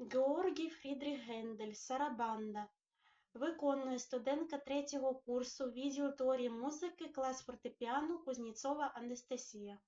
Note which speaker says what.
Speaker 1: Георгій Фрідріх Гендель «Сарабанда» виконує студентка третього курсу відділ теорії музики, клас фортепіано Кузніцова Анастасія.